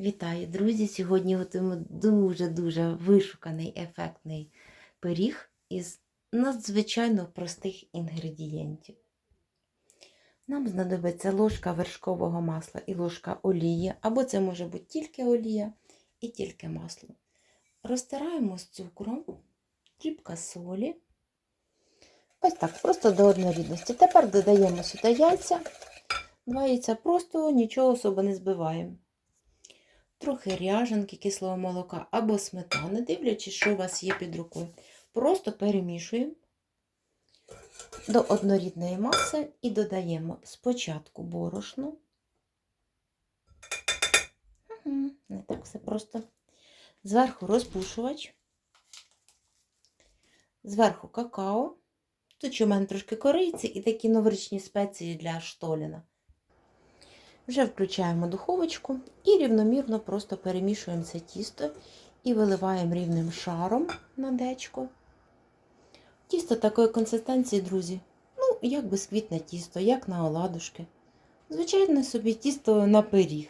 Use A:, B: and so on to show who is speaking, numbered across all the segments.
A: Вітаю, друзі! Сьогодні готуємо дуже-дуже вишуканий ефектний пиріг із надзвичайно простих інгредієнтів. Нам знадобиться ложка вершкового масла і ложка олії, або це може бути тільки олія і тільки масло. Розтираємо з цукром, дрібка солі. Ось так, просто до однорідності. Тепер додаємо сюди яйця. Два яйця просто нічого особо не збиваємо трохи ряжанки кислого молока або сметани, дивлячись, що у вас є під рукою. Просто перемішуємо до однорідної маси і додаємо спочатку борошно. Угу, Не так все просто. Зверху розпушувач, зверху какао. Тут у мене трошки кориці і такі новорічні спеції для штоліна. Вже включаємо духовочку і рівномірно просто перемішуємо це тісто і виливаємо рівним шаром на дечко. Тісто такої консистенції, друзі, ну, як бісквітне тісто, як на оладушки. Звичайно собі тісто на пиріг.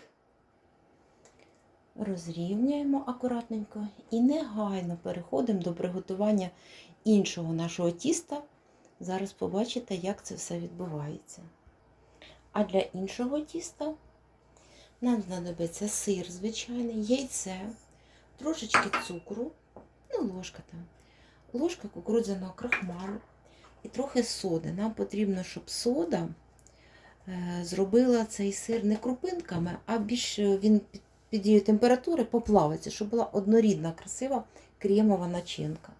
A: Розрівнюємо акуратненько і негайно переходимо до приготування іншого нашого тіста. Зараз побачите, як це все відбувається. А для іншого тіста нам знадобиться сир звичайний, яйце, трошечки цукру, ну, ложка там, ложка кукурудзяного крахмалу і трохи соди. Нам потрібно, щоб сода е, зробила цей сир не крупинками, а більш він під, її температури поплавиться, щоб була однорідна, красива кремова начинка.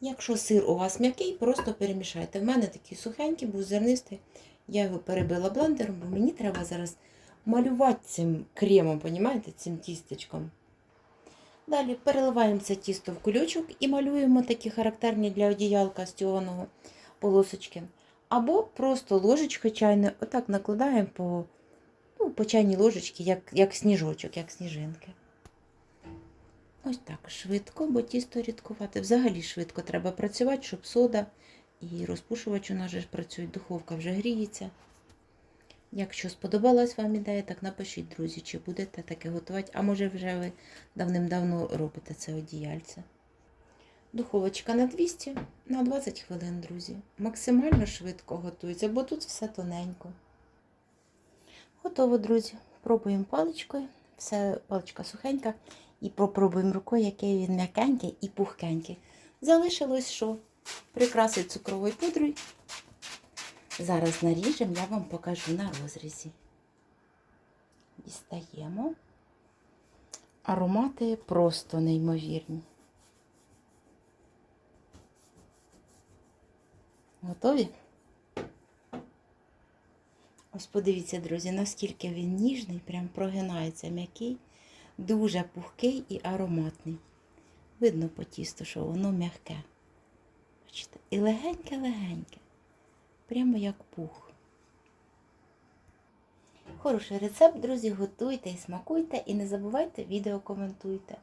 A: Якщо сир у вас м'який, просто перемішайте. В мене такий сухенький, був зернистий. Я його перебила блендером, бо мені треба зараз малювати цим кремом, понімаєте, цим тістечком. Далі переливаємо це тісто в кульочок і малюємо такі характерні для одіялка стьоганого полосочки. Або просто ложечкою чайною, отак накладаємо по ну, по чайній ложечці, як, як сніжочок, як сніжинки. Ось так швидко, бо тісто рідкувати. Взагалі швидко треба працювати, щоб сода і розпушувач у нас же працює, духовка вже гріється. Якщо сподобалась вам ідея, так напишіть, друзі, чи будете таке готувати, а може вже ви давним-давно робите це одіяльце. Духовочка на 200 на 20 хвилин, друзі. Максимально швидко готується, бо тут все тоненько. Готово, друзі. Пробуємо паличкою. Все, паличка сухенька. І попробуємо рукою, який він м'якенький і пухкенький. Залишилось що? Прикрасить цукровою пудрою. Зараз наріжемо, я вам покажу на розрізі. Дістаємо. Аромати просто неймовірні. Готові? Ось подивіться, друзі, наскільки він ніжний, прям прогинається м'який, дуже пухкий і ароматний. Видно по тісту, що воно м'яке. Бачите? І легеньке-легеньке. Прямо як пух. Хороший рецепт, друзі, готуйте і смакуйте, і не забувайте відео коментуйте.